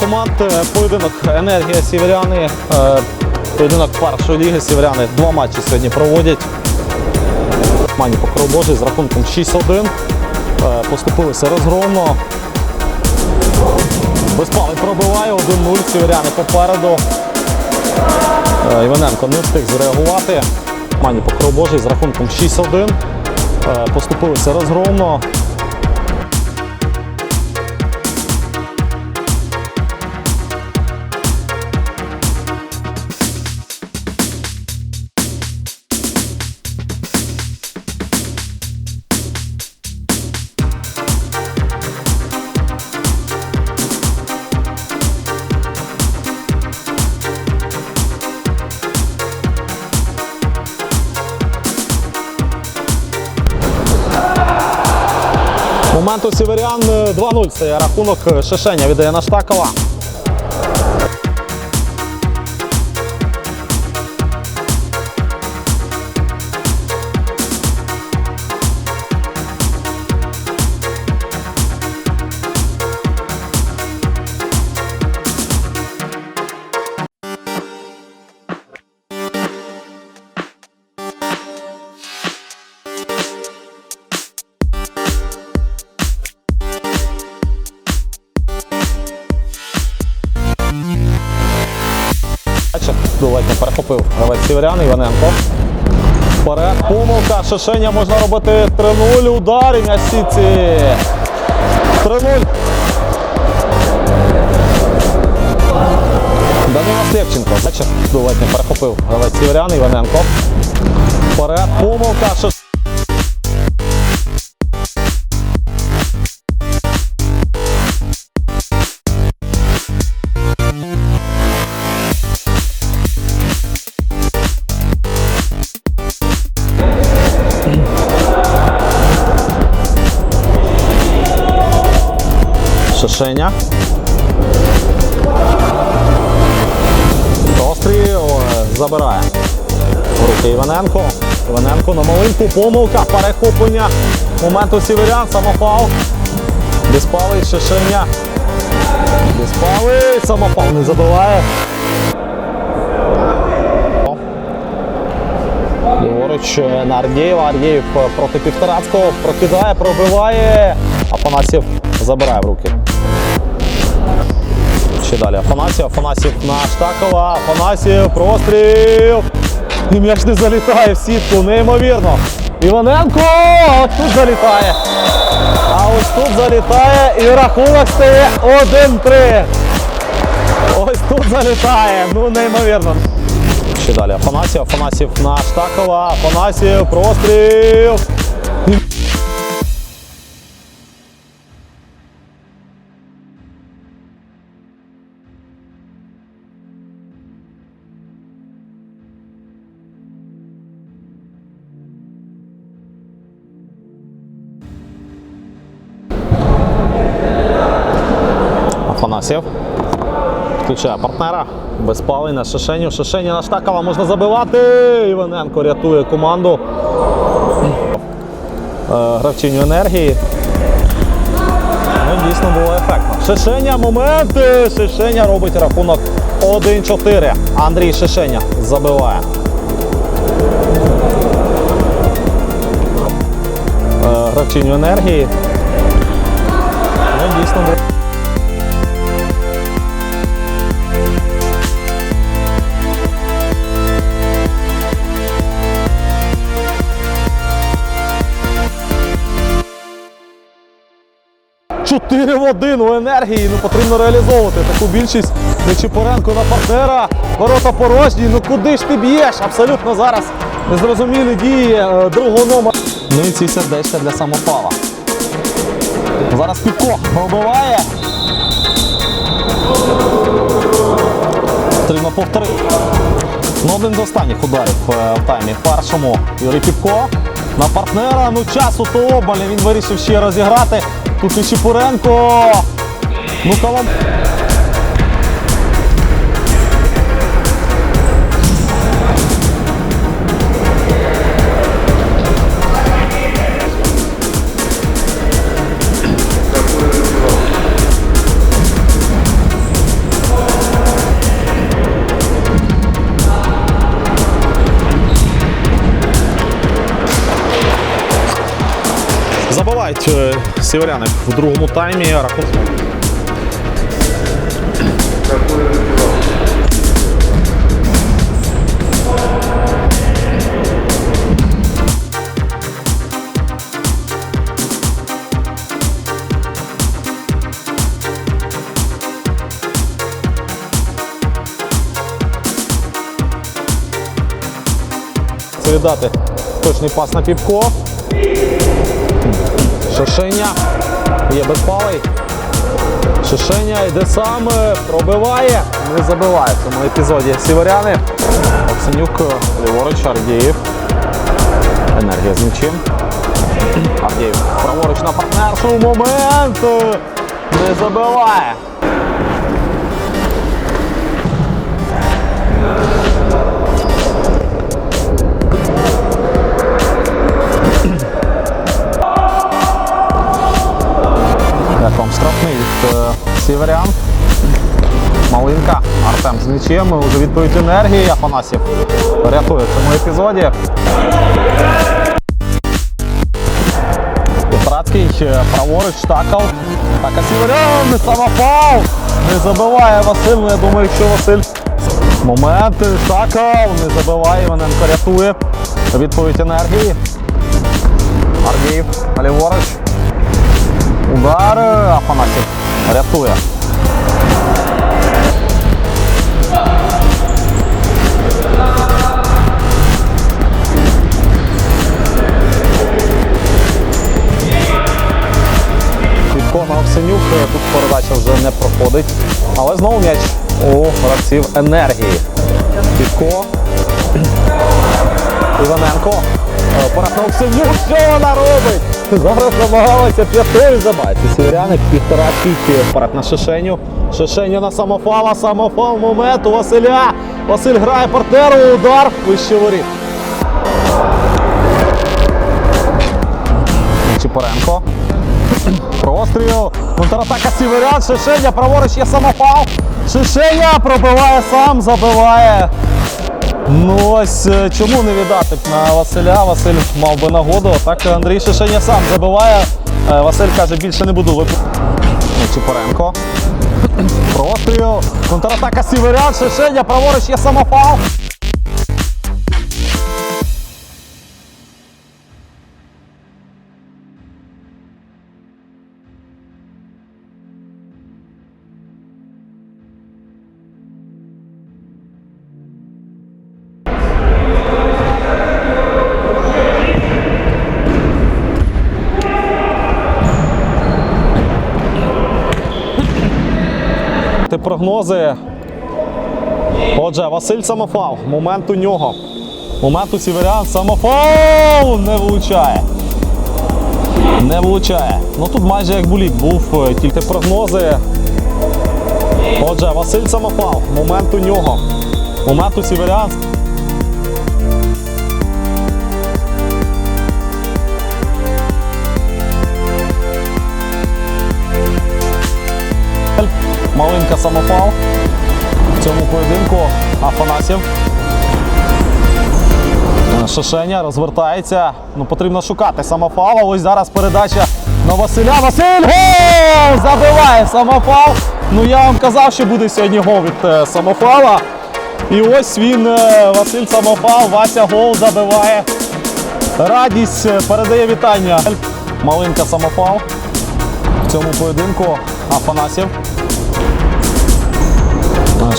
команд. Е, Поєдинок енергія Сіверяни. Е, Поєдинок першої ліги Сіверяни. Два матчі сьогодні проводять. Мані Покров Божий з рахунком 6-1. Е, Поступилися розгромно. Безпалий пробиває 1-0. Сіверяни попереду. Іваненко не встиг зреагувати. Мані Покров Божий з рахунком 6-1. Е, Поступилися розгромно. Моменту Сіверян е, 2-0. Це рахунок е, Шишеня від на Штакова. Ледь не перехопив гравець Сіверян Іваненко. Вперед, помилка, Шишеня можна робити 3-0, удар і сітці. 3-0. Данила. Бачите, ледь не перехопив гравець Сіверян Іваненко. Вперед, помилка, Шишеня. Простріл е, забирає. Руки Іваненко. Іваненко на малинку. Помилка. Перехоплення. Моменту Сіверян. Самопал. Безпалий Шишеня. Безпалий. Самопал не забиває. Ліворуч на Ардєєва. Ардєєв е, проти Півторацького. Прокидає, пробиває. Афанасьєв забирає в руки. Ще далі Афанасьєв. Афанасьєв на Штакова. Афанасьєв. Простріл. І м'яч не залітає в сітку. Неймовірно. Іваненко! От тут залітає. А ось тут залітає і рахунок стає 1-3. Ось тут залітає. Ну неймовірно. Ще далі Афанасьєв. Афанасьєв на Штакова. Афанасьєв. Простріл. Афанасьєв. Включає партнера. Безпалий на Шишеню. Шишені на Штакова можна забивати. Іваненко рятує команду. Е, Гравчиню енергії. Ну, дійсно було ефектно. Шишеня, момент. Шишеня робить рахунок 1-4. Андрій Шишеня забиває. Е, Гравчиню енергії. Ну, дійсно було. Чотири в один у енергії. Ну потрібно реалізовувати таку більшість. Нечипоренко на партнера. Ворота порожні. Ну куди ж ти б'єш? Абсолютно зараз незрозумілі дії е, другого номера. Ну і ці сердечка для самопала. Зараз Піко пробиває. Потрібно повторити. Ну, один з останніх ударів е, в таймі. Першому Юрій Піпко на партнера. Ну часу то обмаль. Він вирішив ще розіграти. Тут і Чепуренко. Ну Колом. Забивають е, сіверяни в другому таймі. Рахунок. Це точний пас на піпко. Шишеня є безпалий. Шишеня йде сам, пробиває, не забиває в цьому епізоді. Сіверяни. Оксенюк е, ліворуч, Ардієв. Енергія з м'ячем. Ардієв праворуч на партнершу. Момент. Не забиває. Вам штрафний від е, Сіверян. Малинка. Артем з м'ячем. Уже відповідь енергії. Афанасів рятує в цьому епізоді. Петратський е, праворуч такав. Так, а Сіверян не самопал. Не забиває Василь. Ну, я думаю, що Василь. Момент. Такав. Не забиває. Іваненко рятує. Відповідь енергії. Аргіїв. Ліворуч. Удар Афанасів рятує. Підко на Овсенюк. Тут передача вже не проходить. Але знову м'яч у гравців енергії. Підко. Іваненко. Е, Порад на Що вона робить? Зараз намагалася п'ятою забати. Сіверяни півтора піки. Вперед на Шишеню. Шишеню на самофала. Самофал момент у Василя. Василь грає партнеру. Удар. Вище воріт. Чіпоренко. Простріл. Контратака Сіверян. Шишеня. Праворуч є самофал. Шишеня пробиває сам, забиває. Ну ось е, чому не віддати на Василя? Василь мав би нагоду. Так Андрій Шишеня сам забиває. Е, Василь каже, більше не буду випити. Чупоренко. Простріл. Контратака Сіверян. Шишеня. Праворуч є самофал. Ти прогнози. Отже, Василь Самофал. Момент у нього. Момент у Сіверян. Самофал не влучає. Не влучає. Ну тут майже як булік був, е, тільки прогнози. Отже, Василь Самофал. Момент у нього. Момент у Сіверян. Малинка самопал. В цьому поєдинку Афанасів. Шишеня розвертається. Ну, потрібно шукати самофала. Ось зараз передача на Василя. Василь! Гол! Забиває самофал. Ну я вам казав, що буде сьогодні гол від е, самофала. І ось він, е, Василь Самофал, Вася гол забиває. Радість е, передає вітання. Малинка самофал. В цьому поєдинку Афанасів.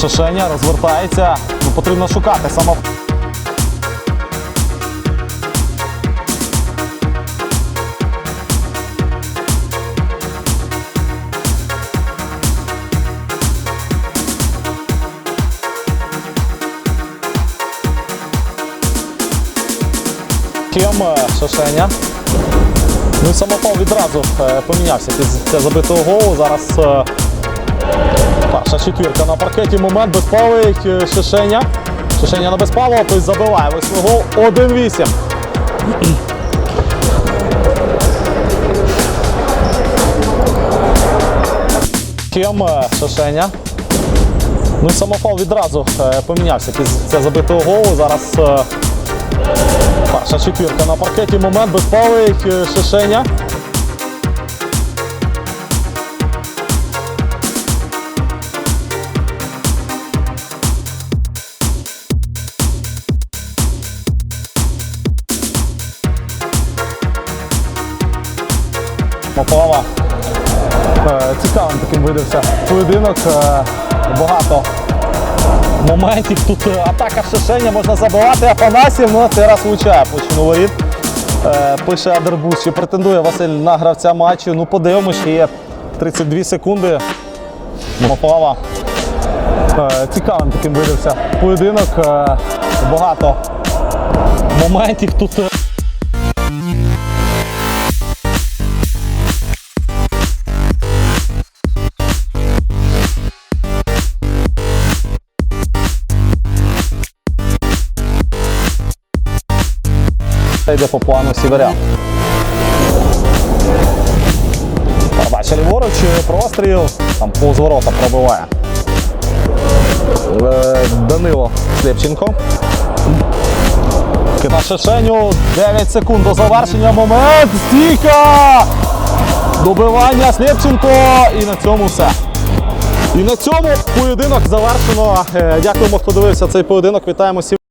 Шишеня розвертається. Ну, потрібно шукати само. Е, Шишеня. Ну і самопал відразу е, помінявся після забитого голу. Зараз е, Перша четвірка на паркеті. Момент безпалий е, Шишеня. Шишеня на безпалого, тобто забиває гол 1-8. Ким е, Шишеня. Ну і самопал відразу е, помінявся після забитого голу. Зараз е, перша четвірка на паркеті. Момент безпалий Шишеня. Попова. Е, Цікавим таким видався поєдинок. Е, Багато моментів. Тут е, атака Шишеня можна забивати. Афанасів, ну цей раз влучає площину воріт. Пише Адербус, чи претендує Василь на гравця матчу. Ну, подивимось, ще є 32 секунди. Попова. Цікавим таким видався поєдинок. Багато моментів тут. Йде по плану Сіверя. Передача ліворуч, простріл, там повз ворота пробиває. Е, Данило Слепченко. На Шишеню 9 секунд до завершення. Момент. Стійка! Добивання Слепченко. І на цьому все. І на цьому поєдинок завершено. Е, Дякуємо, хто дивився цей поєдинок. Вітаємо всіх.